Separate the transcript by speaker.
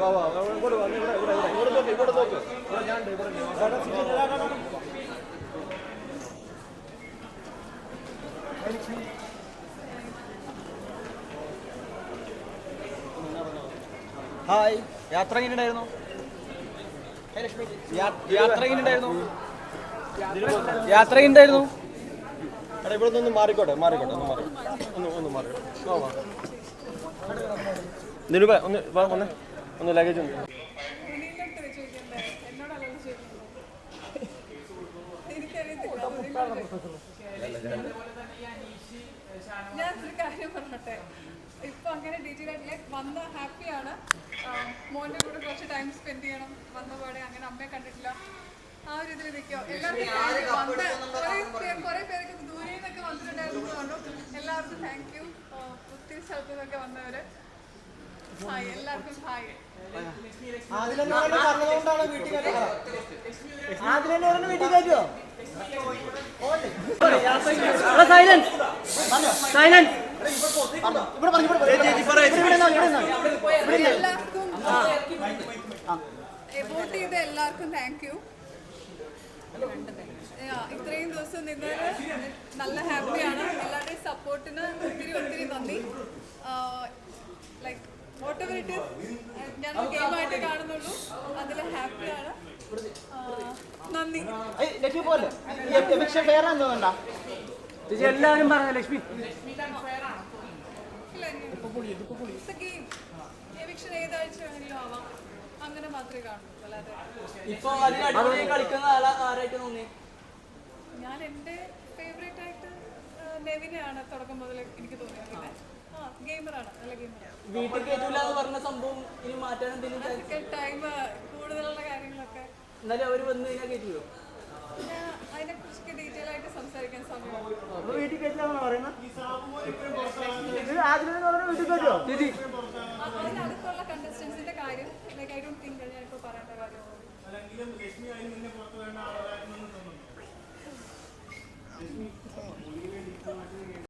Speaker 1: വാ വാ ഇങ്ങോട്ട് വാ ഇവിടെ ഇവിടെ ഇവിടെ ഇങ്ങോട്ട് നോക്ക് ഇങ്ങോട്ട് നോക്ക്. ഇവിടെ ഞാൻ ഉണ്ട് ഇവിടെ ഉണ്ട്. ഹായ് യാത്ര എങ്ങനെയുണ്ടായിരുന്നു? യാത്ര എങ്ങനെയുണ്ടായിരുന്നു? യാത്ര എങ്ങനെയുണ്ടായിരുന്നു? എടാ ഇവിടെ നിന്ന് മാറിക്കോട്ടെ മാറിക്കോട്ടെ ഒന്ന് മാറി. ഒന്ന് ഒന്ന് മാറിക്കോട്ടെ. ഒന്ന് വാ ഒന്ന് ഒന്ന് ലഗേജ് ഉണ്ട്.
Speaker 2: ഒരു കാര്യം പറഞ്ഞോട്ടെ ഇപ്പൊ അങ്ങനെ ഡീറ്റെയിൽ ആയിട്ടില്ല വന്ന ഹാപ്പിയാണ് മോന്റെ കൂടെ കുറച്ച് ടൈം സ്പെൻഡ് ചെയ്യണം വന്ന പാടെ അങ്ങനെ അമ്മയെ കണ്ടിട്ടില്ല ആ ഒരു ഇതിൽ നിൽക്കോ എല്ലാവർക്കും കുറെ പേരൊക്കെ ദൂരെ നിന്നൊക്കെ വന്നിട്ടുണ്ടായിരുന്നു എല്ലാവർക്കും താങ്ക് യു ഒത്തിരി സ്ഥലത്തു നിന്നൊക്കെ വന്നവര്. ഹായ് എല്ലാവർക്കും ഹായ് എല്ലാവർക്കും വോട്ട് ചെയ്ത എല്ലാവർക്കും താങ്ക് യു ഇത്രയും ദിവസം നിന്നത് നല്ല ഹാപ്പിയാണ് എല്ലാവരുടെയും സപ്പോർട്ടിന് ഒത്തിരി ഒത്തിരി നന്ദി. ലൈക്ക് വാട്ട് എവർ ഇറ്റ് ഞാൻ ഗെയിമായിട്ട് കാണുന്നുള്ളൂ. അതിൽ ഹാപ്പിയാണ് നന്ദി.
Speaker 3: ചേച്ചി എല്ലാവരും പറഞ്ഞ ലക്ഷ്മി.
Speaker 2: എവിക്ഷൻ ഏതാഴ്ച വേണമെങ്കിലും ആവാം. അങ്ങനെ മാത്രമേ കാണുള്ളൂ അല്ലാതെ
Speaker 4: ഇപ്പൊ അതിന് അടിപൊളിയായി കളിക്കുന്ന ആളാ
Speaker 2: ഞാൻ എന്റെ ഫേവറേറ്റ് ആയിട്ട് നെവിനെയാണ് തുടക്കം മുതൽ എനിക്ക് തോന്നിയത്. ഗെയിമറാണ് നല്ല ഗെയിമറാണ്
Speaker 4: വീട്ടിൽ കയറ്റൂല എന്ന് പറഞ്ഞ സംഭവം ഇനി മാറ്റാൻ എന്തെങ്കിലും
Speaker 2: അതൊക്കെ ടൈം കൂടുതലുള്ള കാര്യങ്ങളൊക്കെ.
Speaker 4: എന്നാലും അവർ വന്നു കഴിഞ്ഞാൽ കയറ്റുമോ
Speaker 2: ഞാൻ അതിനെക്കുറിച്ചൊക്കെ ഡീറ്റെയിൽ ആയിട്ട് സംസാരിക്കാൻ സമയമാണ്
Speaker 3: വീട്ടിൽ കയറ്റില്ലാന്നാണ് പറയുന്നത് ഇത് ആദ്യം പറഞ്ഞ വീട്ടിൽ കയറ്റുമോ ചേച്ചി
Speaker 2: ആ, അതിനടുത്തുള്ള കണ്ടസ്റ്റൻസിന്റെ കാര്യം ലൈക്ക് ഐ ഡോണ്ട് തിങ്ക് ഞാനിപ്പോൾ പറയേണ്ട കാര്യമാണ്